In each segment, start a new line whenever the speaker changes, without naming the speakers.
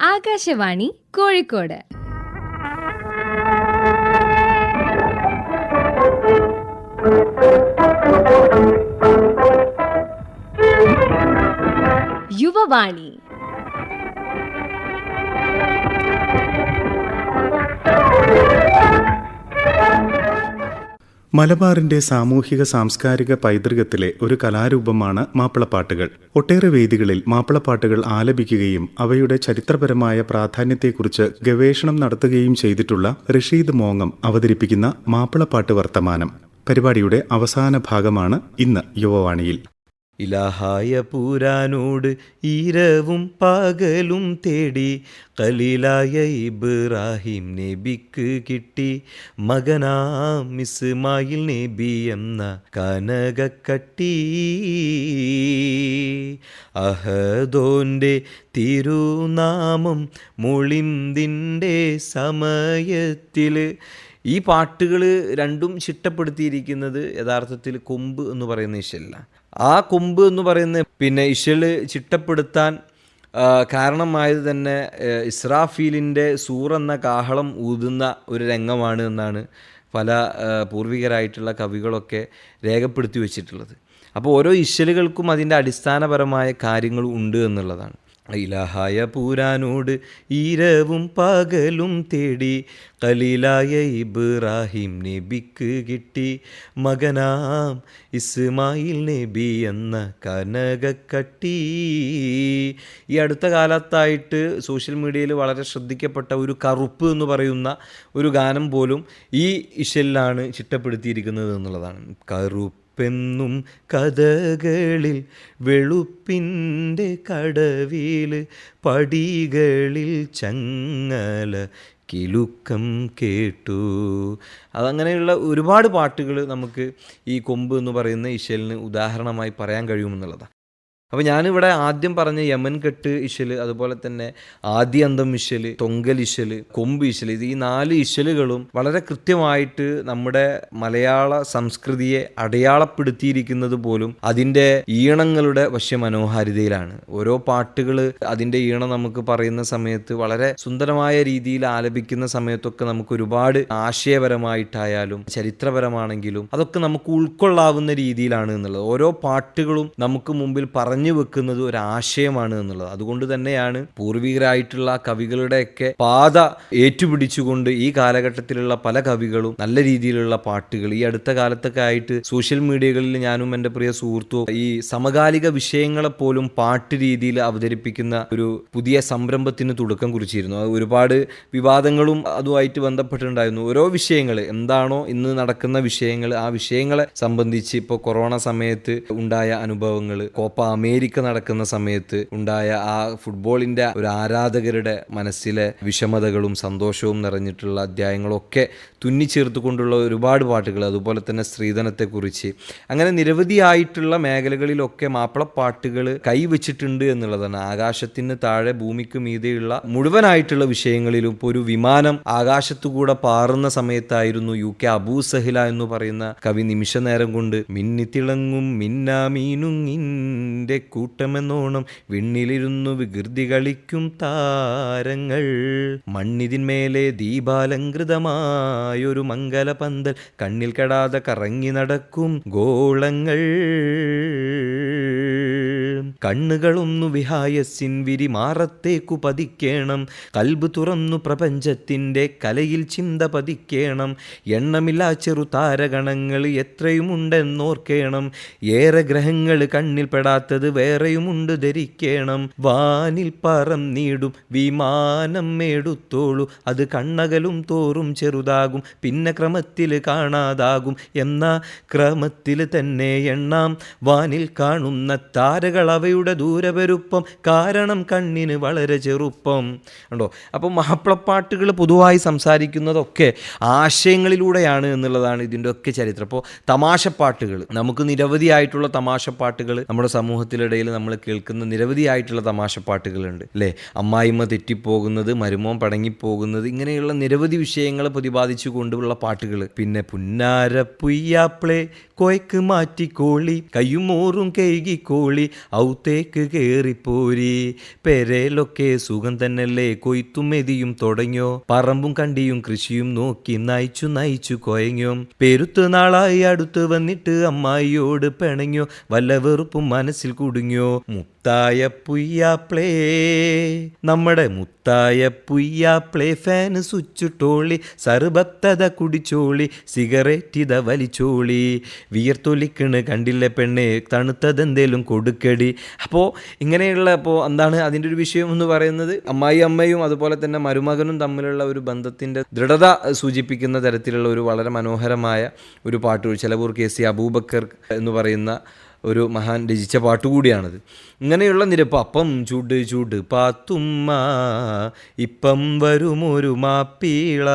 ആകാശവാണി കോഴിക്കോട്. യുവവാണി.
മലബാറിന്റെ സാമൂഹിക സാംസ്കാരിക പൈതൃകത്തിലെ ഒരു കലാരൂപമാണ് മാപ്പിളപ്പാട്ടുകൾ. ഒട്ടേറെ വേദികളിൽ മാപ്പിളപ്പാട്ടുകൾ ആലപിക്കുകയും അവയുടെ ചരിത്രപരമായ പ്രാധാന്യത്തെക്കുറിച്ച് ഗവേഷണം നടത്തുകയും ചെയ്തിട്ടുള്ള റഷീദ് മോങ്ങം അവതരിപ്പിക്കുന്ന മാപ്പിളപ്പാട്ട് വർത്തമാനം. പരിപാടിയുടെ അവസാന ഭാഗമാണ് ഇന്ന് യുവവാണിയിൽ.
ഇലാഹായ പൂരാനോട് ഈരവും പകലും തേടി കലീലായ ഇബ്രാഹിം നബിക്ക് കിട്ടി. മകനാം ഇസ്മായിൽ നബി എന്ന കനകക്കട്ടി അഹദോന്റെ തിരുനാമം മുളിന്തിന്റെ സമയത്തിൽ. ഈ പാട്ടുകൾ രണ്ടും ചിട്ടപ്പെടുത്തിയിരിക്കുന്നത് യഥാർത്ഥത്തിൽ കൊമ്പ് എന്ന് പറയുന്ന ഇശല്ല ആ കൊമ്പ് എന്ന് പറയുന്ന പിന്നെ ഇഷൽ ചിട്ടപ്പെടുത്താൻ കാരണമായത് തന്നെ ഇസ്രാഫീലിന്റെ സൂർ എന്ന കാഹളം ഊതുന്ന ഒരു രംഗമാണ് എന്നാണ് പല പൂർവികരായിട്ടുള്ള കവികളൊക്കെ രേഖപ്പെടുത്തി വച്ചിട്ടുള്ളത്. അപ്പോൾ ഓരോ ഇശലുകൾക്കും അതിന്റെ അടിസ്ഥാനപരമായ കാര്യങ്ങൾ ഉണ്ട് എന്നുള്ളതാണ്. ഇലാഹായ പൂരാനോട് ഈരവും പകലും തേടി കലീലായ ഇബ്രാഹിം നബിക്ക് കിട്ടി. മകനാം ഇസ്മായിൽ നബി എന്ന കനകക്കട്ടി ഈ അടുത്ത കാലത്തായിട്ട് സോഷ്യൽ മീഡിയയിൽ വളരെ ശ്രദ്ധിക്കപ്പെട്ട ഒരു കറുപ്പ് എന്ന് പറയുന്ന ഒരു ഗാനം പോലും ഈ ഇഷലിലാണ് ചിട്ടപ്പെടുത്തിയിരിക്കുന്നത് എന്നുള്ളതാണ്. കറുപ്പ്. പെന്നും കഥകളിൽ വെളുപ്പിന്റെ കടവിൽ പടികളിൽ ചങ്ങല കിലുക്കം കേട്ടു. അതങ്ങനെയുള്ള ഒരുപാട് പാട്ടുകൾ നമുക്ക് ഈ കൊമ്പ് എന്ന് പറയുന്ന ഇശലിന് ഉദാഹരണമായി പറയാൻ കഴിയുമെന്നുള്ളതാണ്. അപ്പോൾ ഞാനിവിടെ ആദ്യം പറഞ്ഞ യമൻ കെട്ട് ഇശൽ അതുപോലെ തന്നെ ആദ്യ അന്തം ഇശൽ തൊങ്കൽ ഇശൽ കൊമ്പ് ഇശൽ ഇത് ഈ നാല് ഇശലുകളും വളരെ കൃത്യമായിട്ട് നമ്മുടെ മലയാള സംസ്കൃതിയെ അടയാളപ്പെടുത്തിയിരിക്കുന്നത് പോലും അതിന്റെ ഈണങ്ങളുടെ വശ്യ മനോഹാരിതയിലാണ് ഓരോ പാട്ടുകൾ അതിന്റെ ഈണം നമുക്ക് പറയുന്ന സമയത്ത് വളരെ സുന്ദരമായ രീതിയിൽ ആലപിക്കുന്ന സമയത്തൊക്കെ നമുക്ക് ഒരുപാട് ആശയപരമായിട്ടായാലും ചരിത്രപരമാണെങ്കിലും അതൊക്കെ നമുക്ക് ഉൾക്കൊള്ളാവുന്ന രീതിയിലാണ് എന്നുള്ളത്. ഓരോ പാട്ടുകളും നമുക്ക് മുമ്പിൽ പറഞ്ഞു വെക്കുന്നത് ഒരു ആശയമാണ് എന്നുള്ളത്. അതുകൊണ്ട് തന്നെയാണ് പൂർവികരായിട്ടുള്ള കവികളുടെയൊക്കെ പാത ഏറ്റുപിടിച്ചുകൊണ്ട് ഈ കാലഘട്ടത്തിലുള്ള പല കവികളും നല്ല രീതിയിലുള്ള പാട്ടുകൾ ഈ അടുത്ത കാലത്തൊക്കെ ആയിട്ട് സോഷ്യൽ മീഡിയകളിൽ ഞാനും എന്റെ പ്രിയ സുഹൃത്തും ഈ സമകാലിക വിഷയങ്ങളെ പോലും പാട്ട് രീതിയിൽ അവതരിപ്പിക്കുന്ന ഒരു പുതിയ സംരംഭത്തിന് തുടക്കം കുറിച്ചിരുന്നു. ഒരുപാട് വിവാദങ്ങളും അതുമായിട്ട് ബന്ധപ്പെട്ടിട്ടുണ്ടായിരുന്നു. ഓരോ വിഷയങ്ങൾ എന്താണോ ഇന്ന് നടക്കുന്ന വിഷയങ്ങൾ ആ വിഷയങ്ങളെ സംബന്ധിച്ച് ഇപ്പോൾ കൊറോണ സമയത്ത് ഉണ്ടായ അനുഭവങ്ങൾ കോപ്പ അമേരിക്ക നടക്കുന്ന സമയത്ത് ഉണ്ടായ ആ ഫുട്ബോളിന്റെ ഒരു ആരാധകരുടെ മനസ്സിലെ വിഷമതകളും സന്തോഷവും നിറഞ്ഞിട്ടുള്ള അധ്യായങ്ങളൊക്കെ തുന്നിച്ചേർത്തുകൊണ്ടുള്ള ഒരുപാട് പാട്ടുകൾ അതുപോലെ തന്നെ സ്ത്രീധനത്തെക്കുറിച്ച്. അങ്ങനെ നിരവധിയായിട്ടുള്ള മേഖലകളിലൊക്കെ മാപ്പിളപ്പാട്ടുകൾ കൈവച്ചിട്ടുണ്ട് എന്നുള്ളതാണ്. ആകാശത്തിന് താഴെ ഭൂമിക്ക് മീതെയുള്ള മുഴുവനായിട്ടുള്ള വിഷയങ്ങളിലും ഇപ്പോൾ ഒരു വിമാനം ആകാശത്തുകൂടെ പാറുന്ന സമയത്തായിരുന്നു യു കെ അബൂ സഹില എന്ന് പറയുന്ന കവി നിമിഷ നേരം കൊണ്ട് മിന്നിത്തിളങ്ങും മിന്നാമീനുങ്ങിന്റെ കൂട്ടമെന്നോണം വിണ്ണിലിരുന്നു വികൃതി കളിക്കും താരങ്ങൾ. മണ്ണിതിന്മേലെ ദീപാലങ്കൃതമായൊരു മംഗല പന്തൽ കണ്ണിൽ കെടാതെ കറങ്ങി നടക്കും ഗോളങ്ങൾ. കണ്ണുകളൊന്നു വിഹായസിൻ വിരി മാറത്തേക്കു പതിക്കേണം. കൽബ് തുറന്നു പ്രപഞ്ചത്തിന്റെ കലയിൽ ചിന്ത പതിക്കേണം. എണ്ണമില്ലാ ചെറു താരഗണങ്ങൾ എത്രയുമുണ്ടെന്നോർക്കേണം. ഏറെ ഗ്രഹങ്ങൾ കണ്ണിൽ പെടാത്തത് വേറെയുമുണ്ട് ധരിക്കേണം. വാനിൽ പറന്നീടും വിമാനം എടുത്തോളൂ. അത് കണ്ണകലും തോറും ചെറുതാകും പിന്നെ ക്രമത്തിൽ കാണാതാകും. എന്ന ക്രമത്തിൽ തന്നെ എണ്ണാം. വാനിൽ കാണുന്ന താരകൾ അവയുടെ ദൂരപെരുപ്പം കാരണം കണ്ണിന് വളരെ ചെറുപ്പം. ഉണ്ടോ അപ്പോൾ മാപ്പിളപ്പാട്ടുകൾ പൊതുവായി സംസാരിക്കുന്നതൊക്കെ ആശയങ്ങളിലൂടെയാണ് എന്നുള്ളതാണ് ഇതിന്റെ ഒക്കെ ചരിത്രം. അപ്പോൾ തമാശപ്പാട്ടുകൾ നമുക്ക് നിരവധിയായിട്ടുള്ള തമാശപ്പാട്ടുകൾ നമ്മുടെ സമൂഹത്തിലിടയിൽ നമ്മൾ കേൾക്കുന്ന നിരവധിയായിട്ടുള്ള തമാശപ്പാട്ടുകളുണ്ട് അല്ലേ? അമ്മായിമ്മ തെറ്റിപ്പോകുന്നത് മരുമോൻ പടങ്ങിപ്പോകുന്നത് ഇങ്ങനെയുള്ള നിരവധി വിഷയങ്ങൾ പ്രതിപാദിച്ചു കൊണ്ടുള്ള പാട്ടുകൾ. പിന്നെ പുന്നാര പുയ്യാപ്പിളെ കൊയക്ക് മാറ്റിക്കോളി കയ്യുമോറും കഴുകിക്കോളി ഔ ഔത്തേക്ക് കേറിപ്പോരി. പെരയിലൊക്കെ സുഖം തന്നെയല്ലേ കൊയ്ത്തും മെതിയും തുടങ്ങിയോ. പറമ്പും കണ്ടിയും കൃഷിയും നോക്കി നയിച്ചു നയിച്ചു കൊയങ്ങോ പെരുത്ത് നാളായി അടുത്ത് വന്നിട്ട് അമ്മായിയോട് പെണങ്ങോ വല്ല വെറുപ്പും മനസ്സിൽ കുടുങ്ങിയോ. മുത്തായ പുയ്യാപ്ലേ. നമ്മുടെ മുത്തായ പുയ്യാപ്ലേ ഫാന് സ്വിച്ചിട്ടോളി സർബത്തത കുടിച്ചോളി സിഗരറ്റ് ഇത വലിച്ചോളി. വിയർത്തൊലിക്കണ് കണ്ടില്ല പെണ്ണെ തണുത്തതെന്തേലും കൊടുക്കടി. അപ്പോൾ ഇങ്ങനെയുള്ള അപ്പോൾ എന്താണ് അതിന്റെ ഒരു വിഷയം എന്ന് പറയുന്നത്? അമ്മായി അമ്മയും അതുപോലെ തന്നെ മരുമകനും തമ്മിലുള്ള ഒരു ബന്ധത്തിന്റെ ദൃഢത സൂചിപ്പിക്കുന്ന തരത്തിലുള്ള ഒരു വളരെ മനോഹരമായ ഒരു പാട്ട് ചിലവൂർ കെ സി അബൂബക്കർ എന്ന് പറയുന്ന ഒരു മഹാൻ രചിച്ച പാട്ടുകൂടിയാണത്. ഇങ്ങനെയുള്ള നിരപ്പ് അപ്പം ചൂട് ചൂട് പാത്തുമ്മ ഇപ്പം വരുമൊരു മാപ്പീള.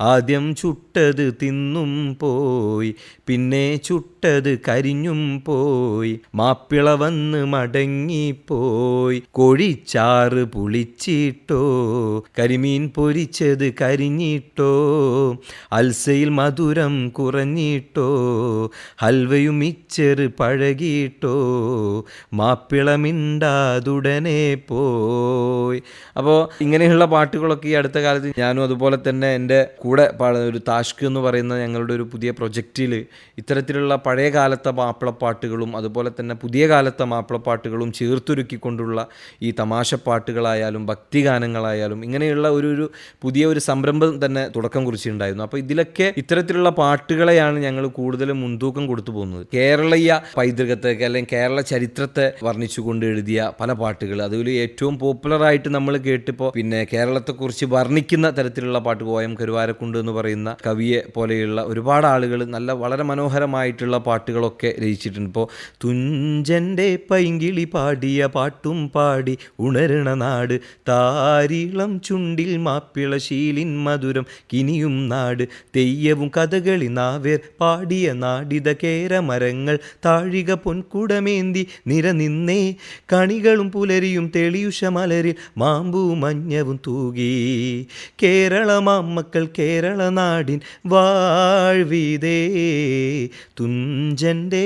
ആദ്യം ചുട്ടത് തിന്നും പോയി പിന്നെ ചുട്ടത് കരിഞ്ഞും പോയി. മാപ്പിള വന്ന് മടങ്ങിപ്പോയി കോഴിച്ചാറ് പുളിച്ചിട്ടോ കരിമീൻ പൊരിച്ചത് കരിഞ്ഞിട്ടോ. അൽസയിൽ മധുരം കുറഞ്ഞിട്ടോ ഹൽവയും മിച്ചറ് പഴകിട്ടോ മാപ്പിളമിണ്ടാതുടനെ പോയി. അപ്പോൾ ഇങ്ങനെയുള്ള പാട്ടുകളൊക്കെ ഈ അടുത്ത കാലത്ത് ഞാനും അതുപോലെ തന്നെ എന്റെ കൂടെ ഒരു താഷ്ക് എന്ന് പറയുന്ന ഞങ്ങളുടെ ഒരു പുതിയ പ്രൊജക്റ്റിൽ ഇത്തരത്തിലുള്ള പഴയ കാലത്തെ മാപ്പിളപ്പാട്ടുകളും അതുപോലെ തന്നെ പുതിയ കാലത്തെ മാപ്പിളപ്പാട്ടുകളും ചേർത്തൊരുക്കിക്കൊണ്ടുള്ള ഈ തമാശപ്പാട്ടുകളായാലും ഭക്തിഗാനങ്ങളായാലും ഇങ്ങനെയുള്ള ഒരു ഒരു പുതിയ ഒരു സംരംഭം തന്നെ തുടക്കം കുറിച്ചിട്ടുണ്ടായിരുന്നു. അപ്പോൾ ഇതിലൊക്കെ ഇത്തരത്തിലുള്ള പാട്ടുകളെയാണ് ഞങ്ങൾ കൂടുതലും മുൻതൂക്കം കൊടുത്തു പോകുന്നത്. കേരളീയ പൈതൃകത്തെ അല്ലെങ്കിൽ കേരള ചരിത്രത്തെ വർണിച്ചുകൊണ്ട് എഴുതിയ പല പാട്ടുകൾ. അതിൽ ഏറ്റവും പോപ്പുലറായിട്ട് നമ്മൾ കേട്ടിപ്പോൾ പിന്നെ കേരളത്തെക്കുറിച്ച് വർണിക്കുന്ന തരത്തിലുള്ള പാട്ട് കോയം കരുവാരക്കുണ്ട് എന്ന് പറയുന്ന കവിയെ പോലെയുള്ള ഒരുപാട് ആളുകൾ നല്ല വളരെ മനോഹരമായിട്ടുള്ള പാട്ടുകളൊക്കെ രചിച്ചിട്ടുണ്ട്. ഇപ്പോൾ തുഞ്ചന്റെ പൈങ്കിളി പാടിയ പാട്ടും പാടി ഉണരണ നാട് താരിളം ചുണ്ടിൽ മാപ്പിള ശീലിൻ മധുരം കിനിയും നാട് തെയ്യവും കഥകളി നാവേർ പാടിയ നാടിത കേരമരങ്ങൾ താഴിക പൊൻകുടമേന്തി നിരനിന്നേ. കണികളും പുലരിയും തെളിയുഷ മലരിൽ മാമ്പൂ മഞ്ഞവും തൂകി. കേരള മാമ്മക്കൾ കേരള നാടിൻ വാഴ്വിതേ. തുഞ്ചന്റെ.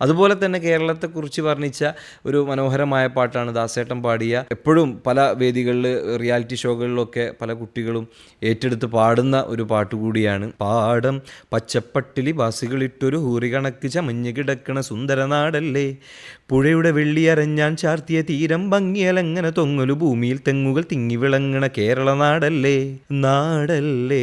അതുപോലെ തന്നെ കേരളത്തെക്കുറിച്ച് വർണിച്ച ഒരു മനോഹരമായ പാട്ടാണ് ദാസേട്ടൻ പാടിയ. എപ്പോഴും പല വേദികളിൽ റിയാലിറ്റി ഷോകളിലൊക്കെ പല കുട്ടികളും ഏറ്റെടുത്ത് പാടുന്ന ഒരു പാട്ടുകൂടിയാണ്. പാടം പച്ചപ്പട്ടിലി വാസികളിട്ടൊരു ഹൂറി കണക്ക് ചമഞ്ഞ് കിടക്കണ സുന്ദരനാടല്ലേ? പുഴയുടെ വെള്ളിയരഞ്ഞാൻ ചാർത്തിയ തീരം ഭംഗിയലങ്ങനെ തൊങ്ങലു ഭൂമിയിൽ തെങ്ങുകൾ തിങ്ങി വിളങ്ങണ കേരള നാടല്ലേ? നാടല്ലേ?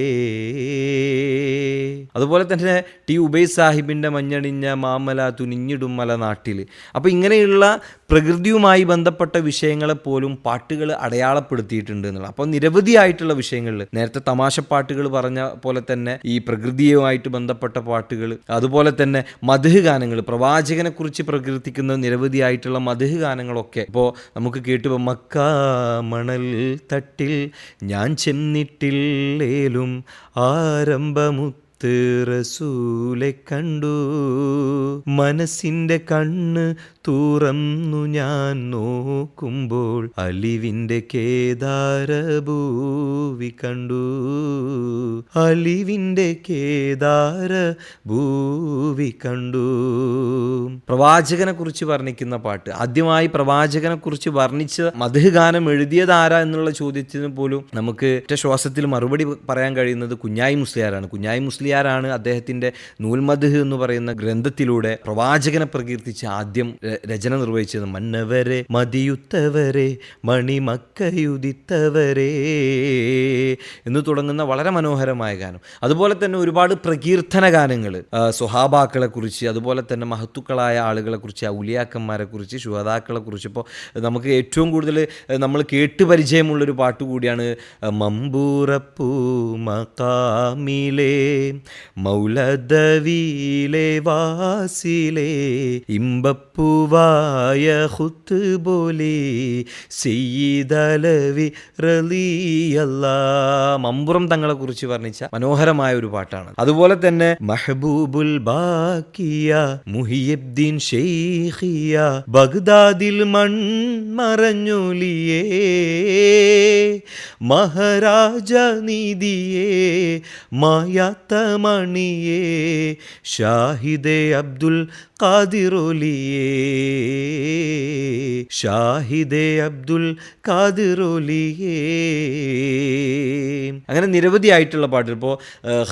അതുപോലെ തന്നെ ടി ഉബൈ സാഹിബിന്റെ മഞ്ഞണിഞ്ഞ മാമല തുനിഞ്ഞിടും മല നാട്ടിൽ. അപ്പോൾ ഇങ്ങനെയുള്ള പ്രകൃതിയുമായി ബന്ധപ്പെട്ട വിഷയങ്ങളെ പോലും പാട്ടുകൾ അടയാളപ്പെടുത്തിയിട്ടുണ്ട് എന്നുള്ള അപ്പോൾ നിരവധിയായിട്ടുള്ള വിഷയങ്ങളിൽ നേരത്തെ തമാശ പാട്ടുകൾ പറഞ്ഞ പോലെ തന്നെ ഈ പ്രകൃതിയുമായിട്ട് ബന്ധപ്പെട്ട പാട്ടുകൾ അതുപോലെ തന്നെ മധുഹ് ഗാനങ്ങൾ പ്രവാചകനെ കുറിച്ച് പ്രകീർത്തിക്കുന്ന നിരവധിയായിട്ടുള്ള മധുഹ് ഗാനങ്ങളൊക്കെ ഇപ്പോൾ നമുക്ക് കേട്ടു മക്ക മണൽ തട്ടിൽ ഞാൻ ചെന്നിട്ടില്ലേലും ആരംഭമുത്ത് റസൂലെ കണ്ടു. മനസ്സിന്റെ കണ്ണ് തുറന്നു ഞാൻ നോക്കുമ്പോൾ അലിവിന്റെ കേദാരഭൂവി കണ്ടു. അലിവിന്റെ കേദാര ഭൂവി കണ്ടു. പ്രവാചകനെ കുറിച്ച് വർണിക്കുന്ന പാട്ട്. ആദ്യമായി പ്രവാചകനെ കുറിച്ച് വർണിച്ച മധുഗാനം ഗാനം എഴുതിയതാരാ എന്നുള്ള ചോദ്യത്തിന് പോലും നമുക്ക് ഒറ്റ ശ്വാസത്തിൽ മറുപടി പറയാൻ കഴിയുന്നത് കുഞ്ഞായി മുസ്ലിയാരാണ്. കുഞ്ഞായി മുസ്ലിയാരാണ് അദ്ദേഹത്തിന്റെ നൂൽമദ്ഹ് എന്ന് പറയുന്ന ഗ്രന്ഥത്തിലൂടെ പ്രവാചകനെ പ്രകീർത്തിച്ച് ആദ്യം രചന നിർവഹിച്ചത്. മന്നവരെ മതിയുത്തവരെ മണിമക്കയുദിത്തവരെ. എന്ന് തുടങ്ങുന്ന വളരെ മനോഹരമായ ഗാനം. അതുപോലെ തന്നെ ഒരുപാട് പ്രകീർത്തന ഗാനങ്ങൾ സ്വഹാബാക്കളെ കുറിച്ച് അതുപോലെ തന്നെ മഹത്തുക്കളായ ആളുകളെ കുറിച്ച് ഔലിയാക്കന്മാരെ കുറിച്ച് ശുഹതാക്കളെ കുറിച്ച്. ഇപ്പോൾ നമുക്ക് ഏറ്റവും കൂടുതൽ നമ്മൾ കേട്ട് പരിചയമുള്ളൊരു പാട്ട് കൂടിയാണ് മമ്പൂറപ്പൂ മകാമിലേ മൗലദവിയിലെ വാസിലേ ഇമ്പപ്പൂവായ ഹുത്ത് പോലെ സെയ്തലവി റലിയല്ല മമ്പുറം തങ്ങളെ കുറിച്ച് വർണിച്ച മനോഹരമായ ഒരു പാട്ടാണ്. അതുപോലെ തന്നെ മെഹബൂബുൽ ബാക്കിയ ഷെയ്ഖിയ ബഗ്ദാദിൽ മൺമറഞ്ഞൊലിയേ മഹാരാജ നീതിയേ മായാത്ത മണിയേ ഷാഹിദേ അബ്ദുൽ ഖാദിറോലിയേ. ഷാഹിദേ അബ്ദുൽ ഖാദിറോലിയേ. അങ്ങനെ നിരവധിയായിട്ടുള്ള പാട്ടുകൾ. ഇപ്പോൾ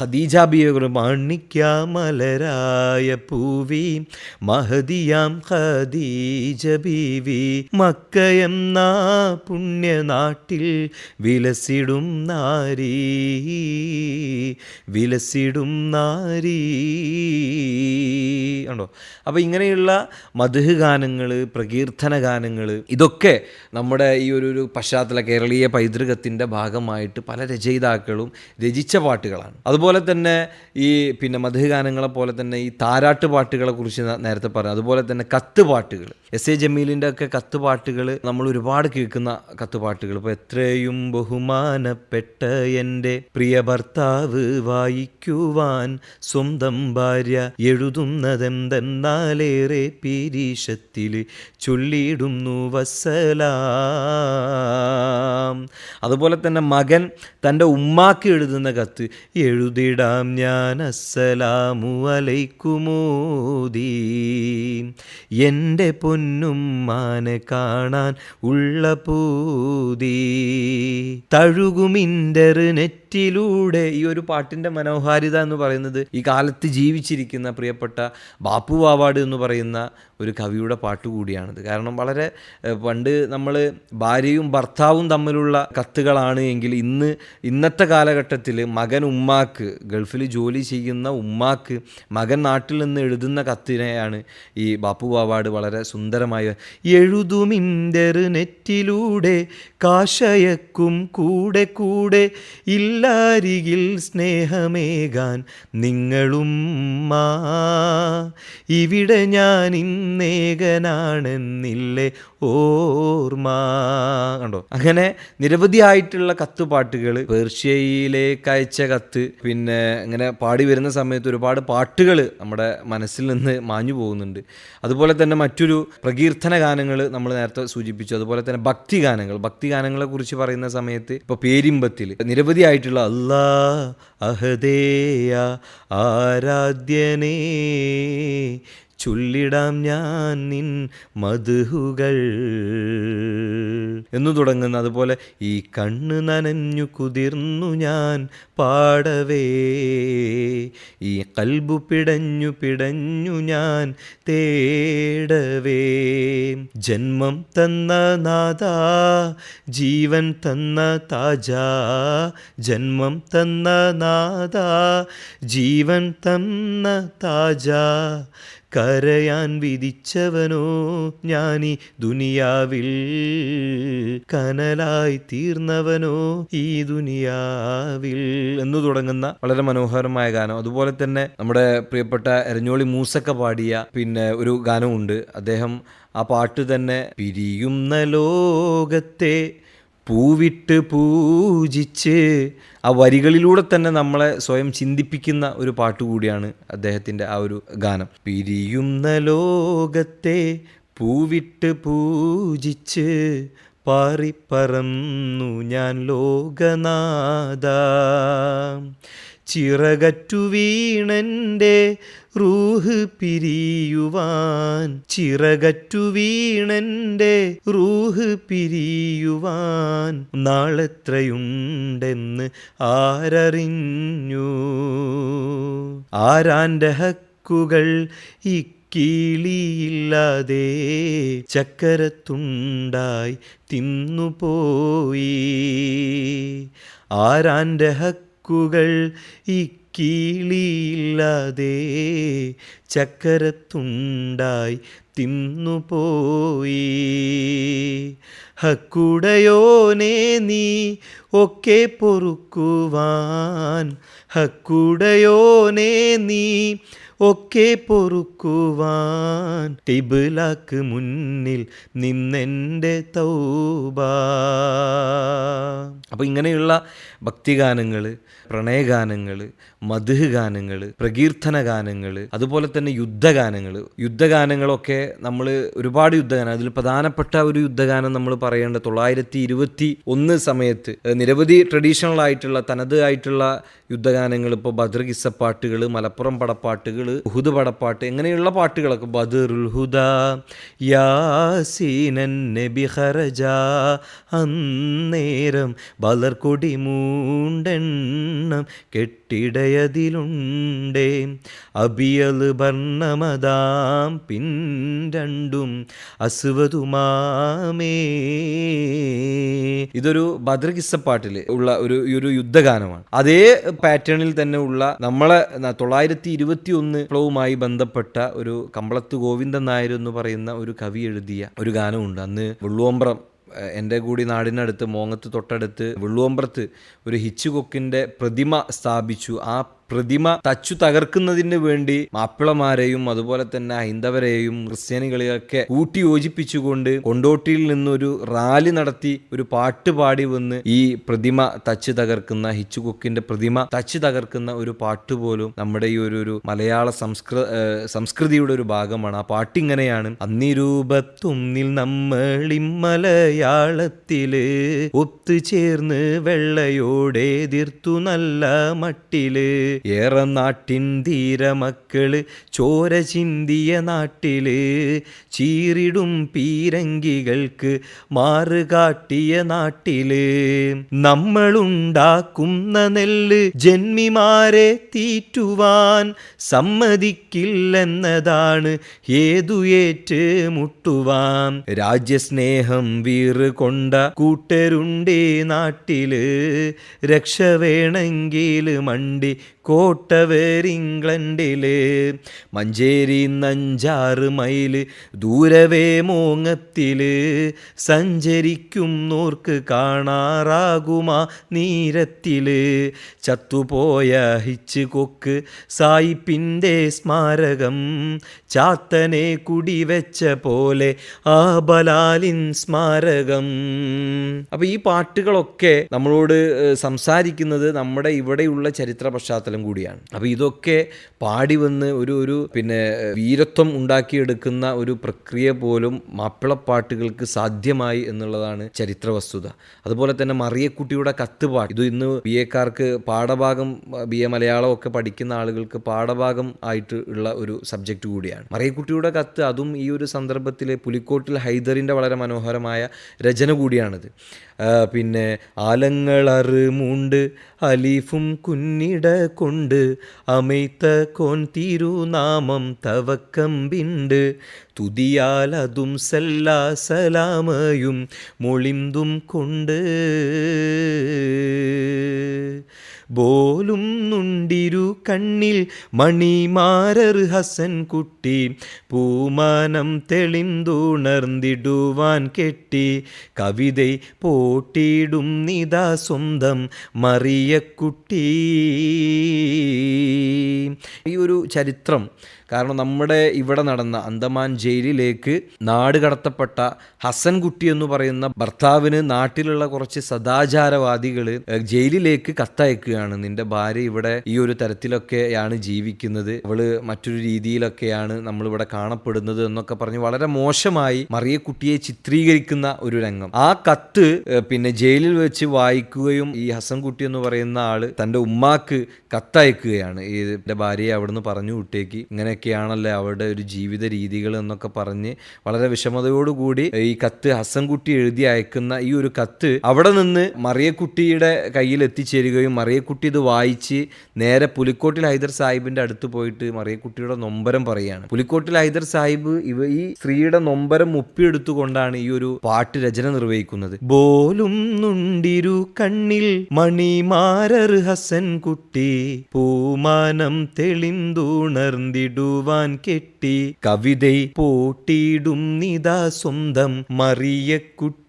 ഖദീജ ബിയെ മാണിക്യാമലരായ പൂവി മഹദിയാം ഖദീജ ബീവി മക്കയെന്ന പുണ്യനാട്ടിൽ വിലസിടും നാരീ വിലസിടും നാരീ. ഉണ്ടോ അപ്പോൾ ഇങ്ങനെയുള്ള മധുഹ് ഗാനങ്ങൾ പ്രകീർത്തന ഗാനങ്ങൾ ഇതൊക്കെ നമ്മുടെ ഈ ഒരു ഒരു പശ്ചാത്തല കേരളീയ പൈതൃകത്തിന്റെ ഭാഗമായിട്ട് പല രചയിതാക്കളും രചിച്ച പാട്ടുകളാണ്. അതുപോലെ തന്നെ ഈ പിന്നെ മധുഹ് ഗാനങ്ങളെ പോലെ തന്നെ ഈ താരാട്ട് പാട്ടുകളെ കുറിച്ച് നേരത്തെ പറഞ്ഞു. അതുപോലെ തന്നെ കത്ത് പാട്ടുകൾ. എസ് എ ജമീലിന്റെ ഒക്കെ കത്ത് പാട്ടുകൾ നമ്മൾ ഒരുപാട് കേൾക്കുന്ന കത്ത് പാട്ടുകൾ. ഇപ്പോൾ എത്രയും ബഹുമാനപ്പെട്ട എന്റെ പ്രിയ ഭർത്താവ് വായിക്കുവാൻ സ്വന്തം ഭാര്യ എഴുതുന്നതെന്തെന്നാലേറെ പീരീഷത്തിൽ ചൊല്ലിയിടുന്നു വസ്സലാം. അതുപോലെ തന്നെ മകൻ തന്റെ ഉമ്മാക്ക് എഴുതുന്ന കത്ത് എഴുതിടാം ഞാൻ അസ്സലാമു അലൈക്കുമോദീ എന്റെ പൊന്നുമ്മാനെ കാണാൻ ഉള്ള പൂതി തഴുകും ഇന്റർനെറ്റിലൂടെ ഈ ഒരു പാട്ടിന്റെ മനോഹാരിത എന്ന് പറയുന്നത് ഈ കാലത്ത് ജീവിച്ചിരിക്കുന്ന പ്രിയപ്പെട്ട ബാപ്പു വാവാട് എന്ന് പറയുന്ന ഒരു കവിയുടെ പാട്ട് കൂടിയാണിത്. കാരണം വളരെ പണ്ട് നമ്മൾ ഭാര്യയും ഭർത്താവും തമ്മിലുള്ള കത്തുകളാണ് എങ്കിൽ ഇന്ന് ഇന്നത്തെ കാലഘട്ടത്തിൽ മകൻ ഉമ്മാക്ക് ഗൾഫിൽ ജോലി ചെയ്യുന്ന ഉമ്മാക്ക് മകൻ നാട്ടിൽ നിന്ന് എഴുതുന്ന കത്തിനെയാണ് ഈ ബാപ്പു വാവാട് വളരെ സുന്ദരമായ എഴുതും ഇന്റർനെറ്റിലൂടെ കാശയക്കും കൂടെ കൂടെ ഇല്ലാരികിൽ സ്നേഹമേകാൻ നിങ്ങളും ഇവിടെ ഞാൻ ഇന്നേകനാണെന്നില്ലേ ഓർമ്മ. കണ്ടോ? അങ്ങനെ നിരവധിയായിട്ടുള്ള കത്തുപാട്ടുകൾ പേർഷ്യയിലേക്ക് അയച്ച കത്ത് പിന്നെ ഇങ്ങനെ പാടി വരുന്ന സമയത്ത് ഒരുപാട് പാട്ടുകൾ നമ്മുടെ മനസ്സിൽ നിന്ന് മാഞ്ഞു പോകുന്നുണ്ട്. അതുപോലെ തന്നെ മറ്റൊരു പ്രകീർത്തന ഗാനങ്ങൾ നമ്മൾ നേരത്തെ സൂചിപ്പിച്ചു. അതുപോലെ തന്നെ ഭക്തി ഗാനങ്ങൾ. ഭക്തി ഗാനങ്ങളെ കുറിച്ച് പറയുന്ന സമയത്ത് ഇപ്പോൾ പേരിമ്പത്തിൽ നിരവധിയായിട്ടുള്ള അല്ലാ അഹദേയ ആരാധ്യനേ ചൊല്ലിടാം ഞാൻ നിൻ മധുഹുകൾ. എന്നു തുടങ്ങുന്ന അതുപോലെ ഈ കണ്ണ് നനഞ്ഞു കുതിർന്നു ഞാൻ പാടവേ. ഈ കൽബു പിടഞ്ഞു പിടഞ്ഞു ഞാൻ തേടവേ. ജന്മം തന്ന നാദാ ജീവൻ തന്ന താജാ. ജന്മം തന്ന നാദാ ജീവൻ തന്ന താജാ. കരയാൻ വിധിച്ചവനോ ഞാനീ ദുനിയാവിൽ കനലായി തീർന്നവനോ ഈ ദുനിയാവിൽ. എന്ന് തുടങ്ങുന്ന വളരെ മനോഹരമായ ഗാനം. അതുപോലെ തന്നെ നമ്മുടെ പ്രിയപ്പെട്ട എരഞ്ഞോളി മൂസക്ക പാടിയ പിന്നെ ഒരു ഗാനമുണ്ട് അദ്ദേഹം ആ പാട്ട് തന്നെ പിരിയുന്ന ലോകത്തെ പൂവിട്ട് പൂജിച്ച് ആ വരികളിലൂടെ തന്നെ നമ്മളെ സ്വയം ചിന്തിപ്പിക്കുന്ന ഒരു പാട്ട് കൂടിയാണ് അദ്ദേഹത്തിന്റെ ആ ഒരു ഗാനം. പിരിയുന്ന ലോകത്തെ പൂവിട്ട് പൂജിച്ച് പാറിപ്പറന്നു ഞാൻ ലോകനാഥ. ചിറകറ്റു വീണന്റെ റൂഹ് പിരിയുവാൻ ചിറകറ്റു വീണന്റെ റൂഹ് പിരിയുവാൻ നാളെത്രയുണ്ടെന്ന് ആരറിഞ്ഞു? ആരാന്റെ ഹക്കുകൾ ഈ കിളിയില്ലാതെ ചക്കരത്തുണ്ടായി തിന്നുപോയി? ആരാന്റെ ഹക്കുകൾ ഇക്കീളിയില്ലാതെ ചക്കരത്തുണ്ടായി തിന്നുപോയി. ഹക്കുടയോനെ നീ ഒക്കെ പൊറുക്കുവാൻ. ഹക്കുടയോനെ നീ ഒക്കെ പൊറുക്കുവാൻ. ടിബിലാക്ക് മുന്നിൽ നിന്നെന്റെ തൗബ. അപ്പോൾ ഇങ്ങനെയുള്ള ഭക്തിഗാനങ്ങൾ പ്രണയഗാനങ്ങൾ മധുഹ് ഗാനങ്ങൾ പ്രകീർത്തന ഗാനങ്ങൾ അതുപോലെ തന്നെ യുദ്ധഗാനങ്ങൾ യുദ്ധഗാനങ്ങളൊക്കെ നമ്മൾ ഒരുപാട് യുദ്ധഗാനം അതിൽ പ്രധാനപ്പെട്ട ഒരു യുദ്ധഗാനം നമ്മൾ പറയേണ്ട തൊള്ളായിരത്തി ഇരുപത്തി ഒന്ന് സമയത്ത് നിരവധി ട്രഡീഷണൽ ആയിട്ടുള്ള തനത് ആയിട്ടുള്ള യുദ്ധഗാനങ്ങൾ ഇപ്പോൾ ബദർ കിസ്സപ്പാട്ടുകൾ മലപ്പുറം പടപ്പാട്ടുകൾ ഉഹുദ് പടപ്പാട്ട് ഇങ്ങനെയുള്ള പാട്ടുകളൊക്കെ ബദറുൽ ഹുദ യാസീനൻ നബി ഖറജ മൂണ്ടെണ്ണം കെട്ടിടയതിലുണ്ടേ. അബിയൽ ഭർണമതാം പിൻ രണ്ടും അസുവതുമാമേ. ഇതൊരു ഭദ്രകിസ്സ പാട്ടിൽ ഉള്ള ഒരു ഒരു യുദ്ധഗാനമാണ്. അതേ പാറ്റേണിൽ തന്നെ ഉള്ള നമ്മളെ തൊള്ളായിരത്തി ഇരുപത്തി ഒന്ന് വിപ്ലവുമായി ബന്ധപ്പെട്ട ഒരു കമ്പളത്ത് ഗോവിന്ദൻ നായർ എന്ന് പറയുന്ന ഒരു കവി എഴുതിയ ഒരു ഗാനമുണ്ട്. അന്ന് വെള്ളുവമ്പ്രം എന്റെ കൂടി നാടിനടുത്ത് മോങ്ങത്ത് തൊട്ടടുത്ത് വെള്ളുവമ്പ്രത്ത് ഒരു ഹിച്ചുകൊക്കിന്റെ പ്രതിമ സ്ഥാപിച്ചു. ആ പ്രതിമ തച്ചു തകർക്കുന്നതിന് വേണ്ടി മാപ്പിളമാരെയും അതുപോലെ തന്നെ ഹൈന്ദവരെയും ക്രിസ്ത്യാനികളെയൊക്കെ കൂട്ടി യോജിപ്പിച്ചുകൊണ്ട് കൊണ്ടോട്ടിയിൽ നിന്നൊരു റാലി നടത്തി ഒരു പാട്ട് പാടി വന്ന് ഈ പ്രതിമ തച്ച് തകർക്കുന്ന ഹിച്ചുകൊക്കിന്റെ പ്രതിമ തച്ച് തകർക്കുന്ന ഒരു പാട്ട് പോലും നമ്മുടെ ഈ ഒരു ഒരു മലയാള സംസ്കൃ സംസ്കൃതിയുടെ ഒരു ഭാഗമാണ്. ആ പാട്ട് ഇങ്ങനെയാണ്. അന്നിരൂപത്തൊന്നിൽ നമ്മളിമലയാളത്തിൽ ഒത്തുചേർന്ന് വെള്ളയോടെ തീർത്തു നല്ല മട്ടിൽ ഏറെ നാട്ടിൻ ധീരമക്കൾ ചോര ചിന്തിയ നാട്ടിൽ. ചീറിടും പീരങ്കികൾക്ക് മാറുകാട്ടിയ നാട്ടിൽ. നമ്മളുണ്ടാക്കുന്ന നെല്ല് ജന്മിമാരെ തീറ്റുവാൻ സമ്മതിക്കില്ലെന്നതാണ് ഏതു ഏറ്റ് മുട്ടുവാൻ. രാജ്യസ്നേഹം വീറ് കൊണ്ട കൂട്ടരുണ്ടേ നാട്ടിൽ. രക്ഷ വേണമെങ്കിൽ മണ്ടി കോട്ടവേരിംഗ്ലണ്ടിൽ മഞ്ചേരി നഞ്ചാറ് മൈൽ ദൂരവേ മോങ്ങത്തിൽ സഞ്ചരിക്കുന്നോർക്ക് കാണാറാകുമാ നീരത്തിൽ. ചത്തുപോയ ഹിച്ച് കൊക്ക് സായിപ്പിന്റെ സ്മാരകം ചാത്തനെ കുടിവെച്ച പോലെ ആ ബലാലിൻ സ്മാരകം. അപ്പം ഈ പാട്ടുകളൊക്കെ നമ്മളോട് സംസാരിക്കുന്നത് നമ്മുടെ ഇവിടെയുള്ള ചരിത്ര പശ്ചാത്തലം കൂടിയാണ്. അപ്പോൾ ഇതൊക്കെ പാടി വന്ന് ഒരു ഒരു പിന്നെ വീരത്വം ഉണ്ടാക്കിയെടുക്കുന്ന ഒരു പ്രക്രിയ പോലും മാപ്പിളപ്പാട്ടുകൾക്ക് സാധ്യമായി എന്നുള്ളതാണ് ചരിത്ര വസ്തുത അതുപോലെ തന്നെ മറിയക്കുട്ടിയുടെ കത്തുപാട്ട്. ഇത് ഇന്ന് ബി എക്കാർക്ക് പാഠഭാഗം ബി എ മലയാളം ഒക്കെ പഠിക്കുന്ന ആളുകൾക്ക് പാഠഭാഗം ആയിട്ട് ഉള്ള ഒരു സബ്ജക്റ്റ് കൂടിയാണ്. മറിയക്കുട്ടിയുടെ കത്ത് അതും ഈ ഒരു സന്ദർഭത്തിൽ പുലിക്കോട്ടിൽ ഹൈദറിന്റെ വളരെ മനോഹരമായ രചന കൂടിയാണിത്. പിന്നെ ആലങ്ങളറ് മൂണ്ട് അലീഫും കുന്നിട കൊണ്ട് അമൈത്ത കോൻ തിരുനാമം തവക്കമ്പിണ്ട് തുതിയാൽ അതും സല്ലാ സലാമയും മൊളിന്തും കൊണ്ട്. ബോലും നുണ്ടിരു കണ്ണിൽ മണിമാരർ ഹസൻ കുട്ടി. പൂമാനം തെളിന്തുണർന്നിടുവാൻ കെട്ടി. കവിത പോട്ടിടും നിതാ സ്വന്തം മറിയക്കുട്ടി. ചരിത്രം. കാരണം നമ്മുടെ ഇവിടെ നടന്ന അന്തമാൻ ജയിലിലേക്ക് നാട് കടത്തപ്പെട്ട ഹസൻകുട്ടി എന്ന് പറയുന്ന ഭർത്താവിന് നാട്ടിലുള്ള കുറച്ച് സദാചാരവാദികൾ ജയിലിലേക്ക് കത്തയക്കുകയാണ്. നിന്റെ ഭാര്യ ഇവിടെ ഈ ഒരു തരത്തിലൊക്കെയാണ് ജീവിക്കുന്നത്. അവൾ മറ്റൊരു രീതിയിലൊക്കെയാണ് നമ്മളിവിടെ കാണപ്പെടുന്നത് എന്നൊക്കെ പറഞ്ഞ് വളരെ മോശമായി മറിയക്കുട്ടിയെ ചിത്രീകരിക്കുന്ന ഒരു രംഗം. ആ കത്ത് പിന്നെ ജയിലിൽ വെച്ച് വായിക്കുകയും ഈ ഹസൻകുട്ടി എന്ന് പറയുന്ന ആൾ തന്റെ ഉമ്മാക്ക് കത്തയക്കുകയാണ്. ഈ എന്റെ ഭാര്യയെ അവിടുന്ന് പറഞ്ഞു വിട്ടേക്ക്. ഇങ്ങനെയൊക്കെയാണല്ലേ അവരുടെ ഒരു ജീവിത രീതികൾ എന്നൊക്കെ പറഞ്ഞ് വളരെ വിഷമതയോടുകൂടി ഈ കത്ത് ഹസൻകുട്ടി എഴുതി അയക്കുന്ന ഈ ഒരു കത്ത് അവിടെ നിന്ന് മറിയക്കുട്ടിയുടെ കയ്യിൽ എത്തിച്ചേരുകയും മറിയക്കുട്ടി ഇത് വായിച്ച് നേരെ പുലിക്കോട്ടിൽ ഹൈദർ സാഹിബിന്റെ അടുത്ത് പോയിട്ട് മറിയക്കുട്ടിയുടെ നൊമ്പരം പറയുകയാണ്. പുലിക്കോട്ടിൽ ഹൈദർ സാഹിബ് ഇവ ഈ സ്ത്രീയുടെ നൊമ്പരം മുപ്പിയെടുത്തുകൊണ്ടാണ് ഈ ഒരു പാട്ട് രചന നിർവഹിക്കുന്നത്. ബോലും നുണ്ടിരു കണ്ണിൽ മണിമാരർ ഹസൻ കുട്ടി പൂമാനം തെളിന്തുണർന്നിടുവാൻ കെട്ടി കവിതൈ പോട്ടിയിടും നിതാ സ്വന്തം മറിയക്കുട്ടി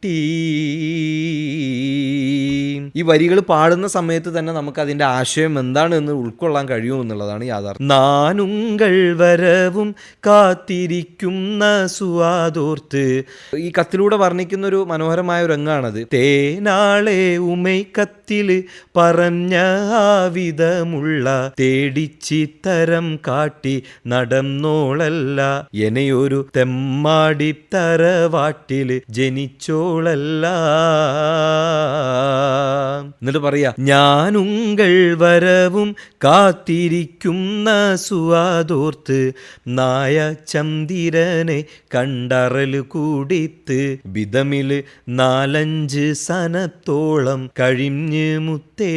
ഈ വരികൾ പാടുന്ന സമയത്ത് തന്നെ നമുക്ക് അതിന്റെ ആശയം എന്താണ് എന്ന് ഉൾക്കൊള്ളാൻ കഴിയും എന്നുള്ളതാണ് യാഥാർത്ഥ്യം. നാനുങ്കൾ വരവും കാത്തിരിക്കുന്ന സുവാതോർത്ത്. ഈ കത്തിലൂടെ വർണിക്കുന്ന ഒരു മനോഹരമായ ഒരു രംഗാണത്. തേനാളെ ഉമൈ കത്തിൽ പറഞ്ഞ ആ വിധമുള്ള തേടിച്ചിത്തരം കാട്ടി നടന്നോളല്ല. എനെയൊരു തെമ്മാടി തറവാട്ടിൽ ജനിച്ചോളല്ല. എന്നിട്ട് പറയാ ഞാനുങ്കൾ വരവും കാത്തിരിക്കുന്ന സുവാതോർത്ത് നായ ചന്ദിരനെ കണ്ടറൽ കൂടിത്ത് വിധമിൽ നാലഞ്ച് സനത്തോളം കഴിഞ്ഞ് മുത്തേ.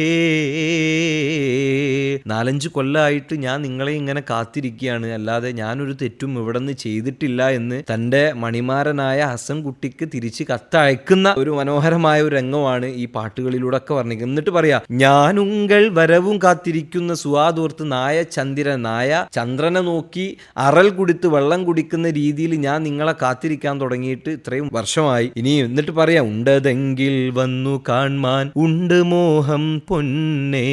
നാലഞ്ച് കൊല്ലമായിട്ട് ഞാൻ നിങ്ങളെ ഇങ്ങനെ കാത്തിരിക്കുകയാണ്. അല്ലാതെ ഞാനൊരു തെറ്റും ഇവിടെ നിന്ന് ചെയ്തിട്ടില്ല എന്ന് തന്റെ മണിമാരനായ ഹസൻ കുട്ടിക്ക് തിരിച്ച് കത്തയക്കുന്ന ഒരു മനോഹരമായ ഒരു രംഗമാണ് ഈ പാട്ടുകളിലൂടെ ഒക്കെ വർണിക്കുന്നത്. എന്നിട്ട് പറയാ ഞാനുങ്കൾ വരവും കാത്തിരിക്കുന്ന സുവാദോർത്ത് നായ ചന്ദ്രൻ നായ ചന്ദ്രനെ നോക്കി അറൽ കുടിത്ത് വെള്ളം കുടിക്കുന്ന രീതിയിൽ ഞാൻ നിങ്ങളെ കാത്തിരിക്കാൻ തുടങ്ങിയിട്ട് ഇത്രയും വർഷമായി. ഇനി എന്നിട്ട് പറയാം ഉണ്ടതെങ്കിൽ വന്നു കാൺമാൻ ഉണ്ട് മോഹം പൊന്നേ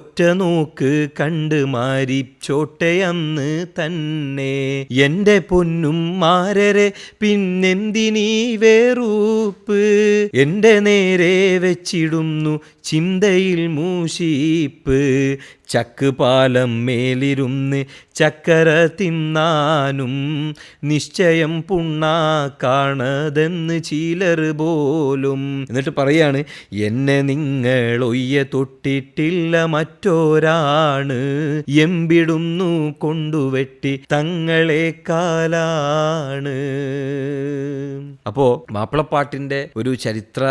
ഒറ്റ നോക്ക് കണ്ട് മാരി ചോട്ടയന്ന് തന്നെ. എന്റെ പൊന്നും മാരരെ പിന്നെന്തിനീ വേറൂപ്പ്? എന്റെ നേരെ വെച്ചിടുന്നു ചിന്തയിൽ മൂശീപ്പ്. ചക്ക് പാലം മേലിരുന്ന് ചക്കര തിന്നാനും നിശ്ചയം പുണ്ണാ കാണതെന്ന് ചിലർ പോലും. എന്നിട്ട് പറയാണ് എന്നെ നിങ്ങൾ ഒയ്യ തൊട്ടിട്ടില്ല മറ്റോരാണ്. എമ്പിടുന്നു കൊണ്ടുവെട്ടി തങ്ങളെ കാലാണ്. അപ്പോ മാപ്പിളപ്പാട്ടിന്റെ ഒരു ചരിത്ര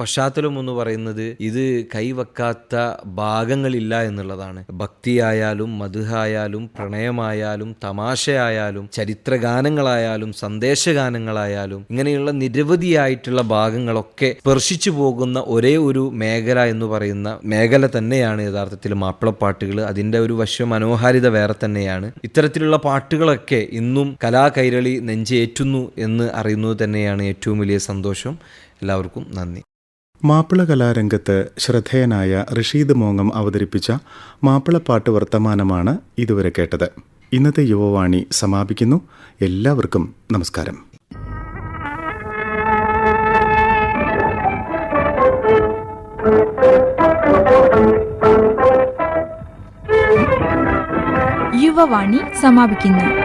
പശ്ചാത്തലം എന്ന് പറയുന്നത് ഇത് കൈവെക്കാത്ത ഭാഗങ്ങളില്ല എന്നുള്ളതാണ്. ഭക്തിയായാലും മധുഹായാലും പ്രണയമായാലും തമാശയായാലും ചരിത്രഗാനങ്ങളായാലും സന്ദേശഗാനങ്ങളായാലും ഇങ്ങനെയുള്ള നിരവധിയായിട്ടുള്ള ഭാഗങ്ങളൊക്കെ സ്പർശിച്ചു പോകുന്ന ഒരേ ഒരു മേഖല എന്ന് പറയുന്ന മേഖല തന്നെയാണ് യഥാർത്ഥത്തിൽ മാപ്പിളപ്പാട്ടുകൾ. അതിന്റെ ഒരു വശ്യ മനോഹാരിത വേറെ തന്നെയാണ്. ഇത്തരത്തിലുള്ള പാട്ടുകളൊക്കെ ഇന്നും കലാകൈരളി നെഞ്ചേറ്റുന്നു എന്ന് അറിയുന്നത് തന്നെയാണ് ഏറ്റവും വലിയ സന്തോഷം. എല്ലാവർക്കും നന്ദി.
മാപ്പിള കലാരംഗത്ത് ശ്രദ്ധേയനായ റഷീദ് മോങ്ങം അവതരിപ്പിച്ച മാപ്പിളപ്പാട്ട് വർത്തമാനമാണ് ഇതുവരെ കേട്ടത്. ഇന്നത്തെ യുവവാണി സമാപിക്കുന്നു. എല്ലാവർക്കും നമസ്കാരം.
യുവവാണി സമാപിക്കുന്നു.